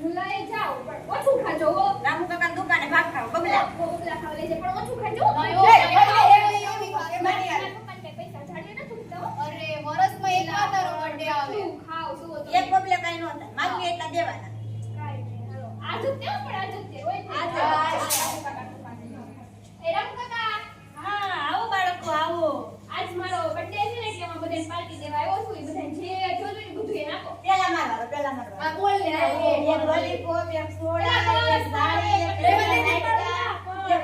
હું લઈ જાઉં પણ ઓછું ખાજો હો. રામુ કાકા દુકાને ભાગ ખાવ બબલા. બબલા પણ ઓછું ખાજો. અરે વરસમાં એક વાર તારો આવે. શું ખાવ શું એક બબલા કાઈ નો થાય. માંગીએ એટલા દેવાના. કાંઈ હાલો. આજ જ તેવો પણ આજ જ તે. રોજ નહીં. આજ જ. આજ જ. રામુ કાકા દુકાને. એ રામુ કાકા, હા આવો બાળકો આવો આજ મારો birthday છે ને એટલે એમાં બધાને પાર્ટી દેવા આવ્યો છું. એ બધાને જે જોઈતું હોય ને બધું એને આપો. પેલા મારવાનો પેલા મારવાનો આ બોલ ને બોલ. સોડા.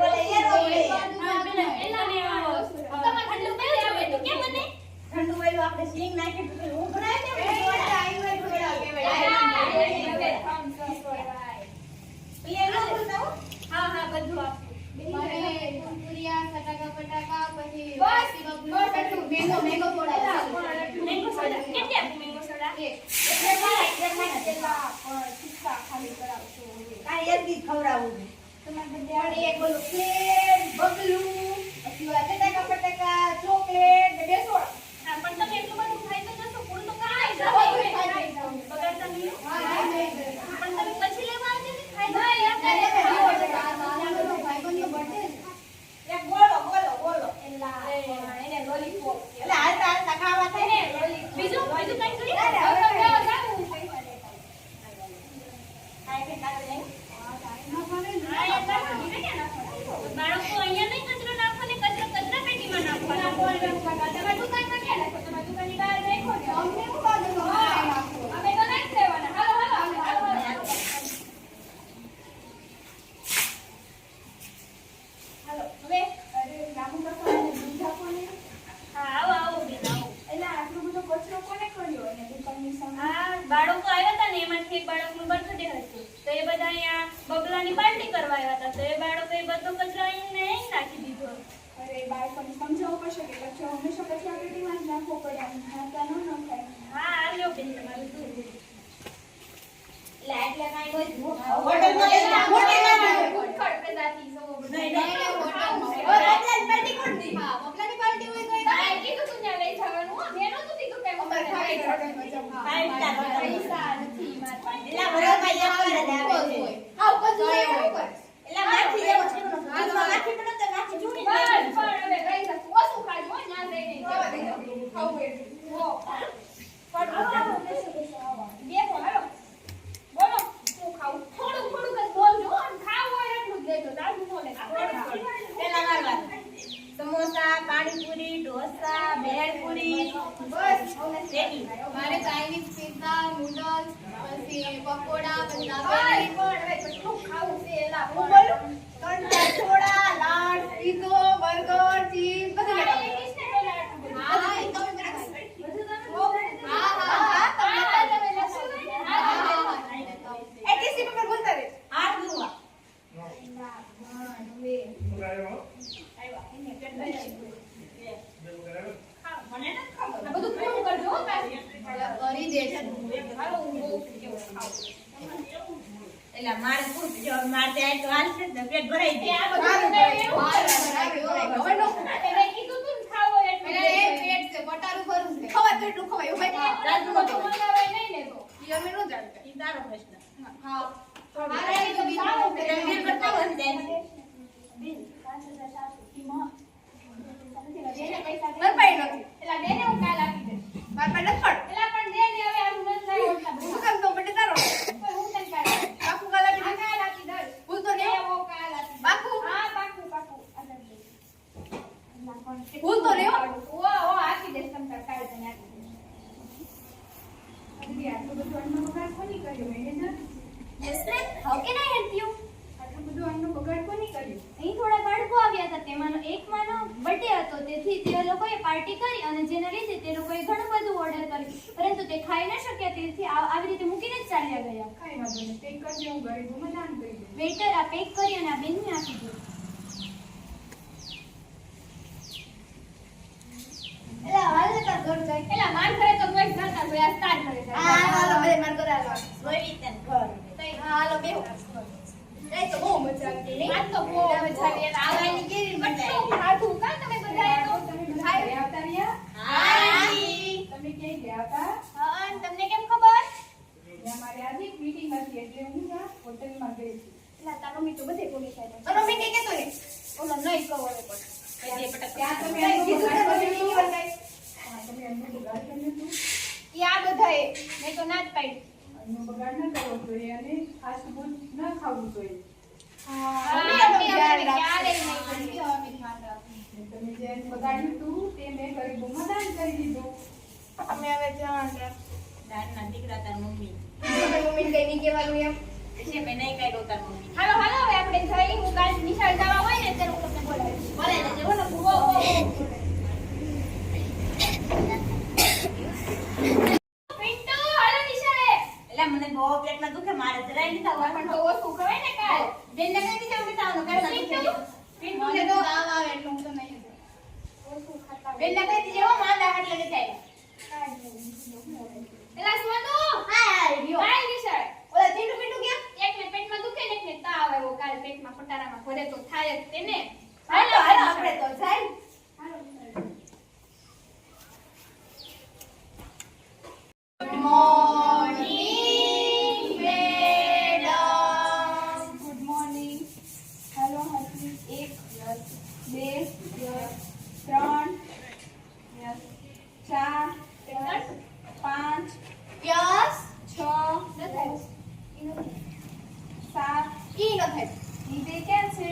હા, પેલા એલા ને આવો. તમારે ઠંડુ પી આવે તો કેમ બને? ઠંડુ આપણે સિંગ નાખી તો ઉભરાય ને સોડા હોય સોડા હા, હો. બધું આપું મારે ફટાકા ફટાકા, પછી બસ, બસ, મેંગો મેંગો થોડા મેંગો સોડા મેંગો સોડા એક. તમારે બધા એક મહિના જેટલા. કેટલા પણ ખિસ્સા ખાલી કરાવશો કાંઈ એક દી ખવડાવવું નહીં. વળી એક ઓલું પ્લેટ, બબલું, પછી ઓલા ફટાકા ફટાકા, ચોકલેટ, ને બે સોડા. હા પણ તમે એટલું બધું ખાઈ તો જશો પૂરું તો કાંઈ હા, ખાઈ ખાઈ ખાઈ જાઉં. બગાડતા નહીં હા, હા, નહીં, નહીં. પણ તમે પછી લેવા આવજો ને ખાઈ નહીં, જાય આપણે લેવા આવ્યો છે. આ મારો ભાઈબંધનો birthday છે. એક બોલો બોલો બોલો એલા એને લોલીપોપ એટલે હાલતા હાલતા ખાવા થાય ને બીજું બીજું કઈ કરી ના, ના, હવે હવે જાઓ, જાઓ, પૈસા લેતા ખાઈ પીને કાઢી લઈને. હા, એ નાખો, બીજે ક્યાં નાખો? બાળકો અહીંયા નહીં કચરો નાખો ને કચરો કચરા પેટીમાં નાખવાનો. તમારી દુકાનમાં ક્યાં નાખો? તમારી દુકાનની બહાર નાખો ને. અમને શું વાંધો ન હોય, આ નાખો. અમે તો નાખી દેવાના. હાલો, હાલો, હાલો, હાલો, હાલો. હાલો, હવે અરે, રામુ કાકાને દૂધ આપો ને. હા, આવો, આવો, બેન, આવો. એટલે આટલો બધો કચરો કોને કર્યો અને દુકાનની સામે આ બાળકો આવ્યા હતા ને એમાંથી એક બાળકનું બર્થડે હતું તો એ બધા અહીંયા બબલાની પાર્ટી કરવા આવ્યા હતા તો એ બાળકોએ બધો કચરો અહીં ને અહીં નાખી દીધો. અરે બાળકોને સમજાવવું પડશે કે કચરો હંમેશા કચરા પેટીમાં જ નાખવો પડે આમ નાખતા ન નખાય હા આવ્યો બેન તમારું દૂધ એટલે એટલે કાંઈ હોય જ ન. હોટલમાં લઈ જાઓ, હોટલમાં લઈ જાઓ. ઉખડ પેદાથી સૌ નહીં, બધા. નહીં, હોટલમાં. હવે બબલાની પાર્ટી કોણ દી? હા બબલાની પાર્ટી હોય તો એ તારે કીધું તું ત્યાં લઈ જવાનું હો. મેં નહોતું કીધું કે અમારે બબલાને ખાઈ લઈ જવાનું. જવાનું. Five star hotel. પૈસા નથી મારી પાસે. મારતે આ તો હાલ છે પેટ ભરાઈ ગયું. આ બધું હવે નો એને કીધું તું ખાવો એટલે એ પેટ છે પટારું ભરું છે. ખવા તો એટલું ખવાય હવે રાજુ કો તો. મંગાવાય નહીં ને તો. ઈ અમે નો જાણતા. ઈ તારો પ્રશ્ન. હા. મારે તો બીજું કરતા હોય ને બેન. 5000 ભૂલ તો લેવો ઓ, ઓ, આપી દઈશ તમ તાર કાલ તને આપી. દીદી આટલું બધું અન્નનો બગાડ કોની કર્યો? Manager? Ma'am. How can I help you? આટલું બધું અન્નનો બગાડ કોની કર્યો? અહીં થોડા બાળકો આવ્યા હતા. તેમાંનો એક માનો બર્થડે હતો. તેથી તે લોકોએ પાર્ટી કરી અને જેના લીધે તે લોકોએ ઘણું બધું ઓર્ડર કર્યું. પરંતુ તે ખાઈ ન શક્યા. તેથી આવી રીતે મૂકીને જ ચાલ્યા ગયા. કાંઈ વાંધો નહીં. પેક કરજે હું ગરીબોમાં દાન કરી દઉં વેઇટર આ પેક કરી અને આ બેનને આપી દો એલા હાલ ને ઘર જાય એલા માર ઘરે તો કોઈ જ નતા જોયા, આજ ઘરે જાય. હા હાલો ભલે માર ઘરે હાલો સોયરી તને ઘર. તઈ હા હાલો બેહો એ તો બહુ મજા આવી ગઈ આજ તો બહુ મજા આવી. એલા આવવાની કેવી મજા ખાધું કાં તમે બધાએ તો? તમે બધા ગયા રહ્યા હાય. તમે ક્યાંય ગયા હતા હા, તમને કેમ ખબર અમારે આજે એક મીટિંગ હતી એટલે હું ત્યાં હોટલમાં ગઈ હતી એટલે તારો મમ્મી તો બધે ભૂલી જાય છે. અને મેં કઈ ને ઓલો નહીં. ત્યાં તમે કઈ એનું કીધું બગાડ તમે કર્યું નહીં હતું? બગાડ. હા, તમે એનું બગાડ કર્યું હતું? ઈ આ બધાએ. મેં તો ના જ પાડી. એનું બગાડ ન કરવો જોઈએ અને ફાસ્ટ ફૂડ ન ખાવું જોઈએ. તમે જે બગાડ્યું હતું તે મેં ગરીબોમાં દાન કરી દીધું. અમે હવે ધ્યાન રાખ દાનના દીકરા તાર મમ્મી. મમ્મી કઈ નહીં કહેવાનું એમ. છે મેં નહીં કઈ રોતા મમ્મી. હાલો હાલો હવે આપણે જઈ હું કાલ નિશાળ જવા હોય ને ત્યારે હું તમને બોલાવીશ. ભલે ને જવો ને ઓ, ઓ, ઓ. પિન્ટુ, હાલો નિશાળે. એટલે મને બહુ પેટમાં સવાર પણ તો ઓછું કહેવાય ને કાલ. જિંદગી ની કે તાવનું પેટમાં દુખે પિન્ટુ, છે. તો તાવ આવે એટલે હું તો નહીં જ. ઓછું ખાતા હોય. બેનને કઈ દીધું હો, માંદા હાટલે નથી આવ્યા. એલા સોનુ, હાય લ્યો હાલ નિશાળે. ઓલા ટીટુ પીટુ ક્યાં એકને પેટમાં દુખે ને એકને તાવ આવ્યો કાલ પેટમાં પટારામાં ભરે તો થાય જ તેને હાલો હાલો આપણે તો જાય good morning madam good morning hello હસી એક યસ બે યસ ત્રણ યસ ચાર યસ પાંચ યસ છ સાત ઈ નથી ઈ બે કેમ છે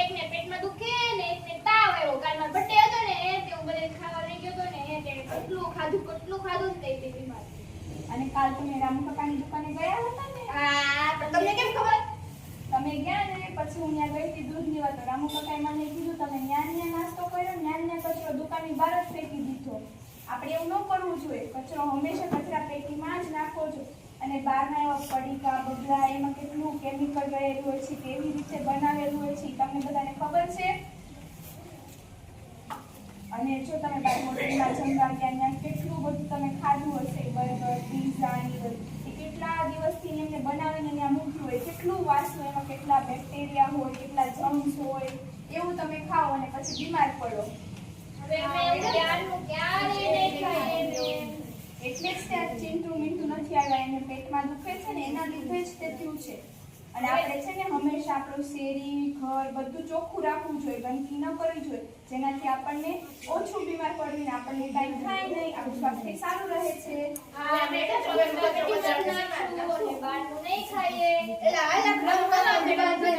એકને પેટમાં દુખે ને એકને તાવ આવ્યો કાલ મારો બર્થડે હતો ને તે હું બધે ખાવા લઈ ગયો હતો ને તે કેટલું ખાધું કેટલું ખાધું ને તે તે બીમાર અને કાલ તમે રામુ કાકાની દુકાને ગયા હતા ને. હા તો તમને કેમ ખબર? તમે ગયા ને પછી હું ત્યાં ગઈ હતી દૂધ લેવા તો રામુ કાકાએ મને કીધું તમે ન્યા ન્યા નાસ્તો કર્યો ન્યા ન્યા કચરો દુકાનની બહાર જ ફેંકી દીધો. આપણે એવું ન કરવું જોઈએ. કચરો હંમેશા કચરા પેટીમાં જ નાખવો જોઈએ. અને બહારના એવા પડીકા બગલા એમાં કેટલું કેમિકલ રહેલું હોય છે કેવી રીતે બનાવેલું હોય છે તમને બધાને ખબર છે? અને જો તમે બાર હોટલમાં જમવા ત્યાં કેટલું બધું તમે ખાધું હશે બર્ગર પીઝા ને બધું. એ કેટલા દિવસથી એમને બનાવીને ત્યાં મૂક્યું હોય કેટલું વાસું એમાં કેટલા બેક્ટેરિયા હોય કેટલા જમ્સ હોય એવું તમે ખાઓ અને પછી બીમાર પડો. એટલે જ ત્યાં ચીંટુ મીંટુ નથી આવ્યા એને પેટમાં દુખે છે ને એના લીધે જ તે થયું છે. અને આપણે છે ને હંમેશા આપણું શેરી ઘર બધું ચોખ્ખું રાખવું જોઈએ ગંદકી ન કરવી જોઈએ. જેનાથી આપણને ઓછું બીમાર પડીને આપણને કાંઈ થાય નહીં આપણું સ્વાસ્થ્ય સારું રહે છે. હા, બહારનું નહીં ખાઈએ. એલા હાલ આપણે.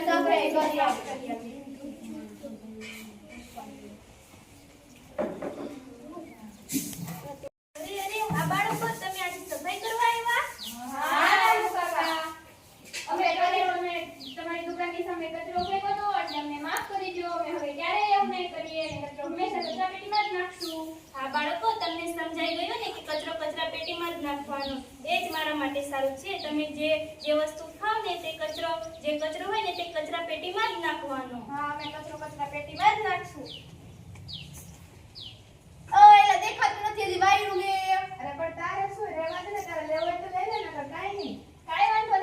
માટે સારું છે. તમે જે જે વસ્તુ ખાવ ને તે કચરો જે કચરો હોય ને તે કચરા પેટીમાં જ નાખવાનો. હા અમે કચરો કચરા પેટીમાં જ નાખશું. ઓ એલા દેખાતું નથી એલી વાયરું અરે પણ તારે શું રહેવા તારે લેવું હોય તો લઈ લે ને કાઈ નહીં. કાઈ વાંધો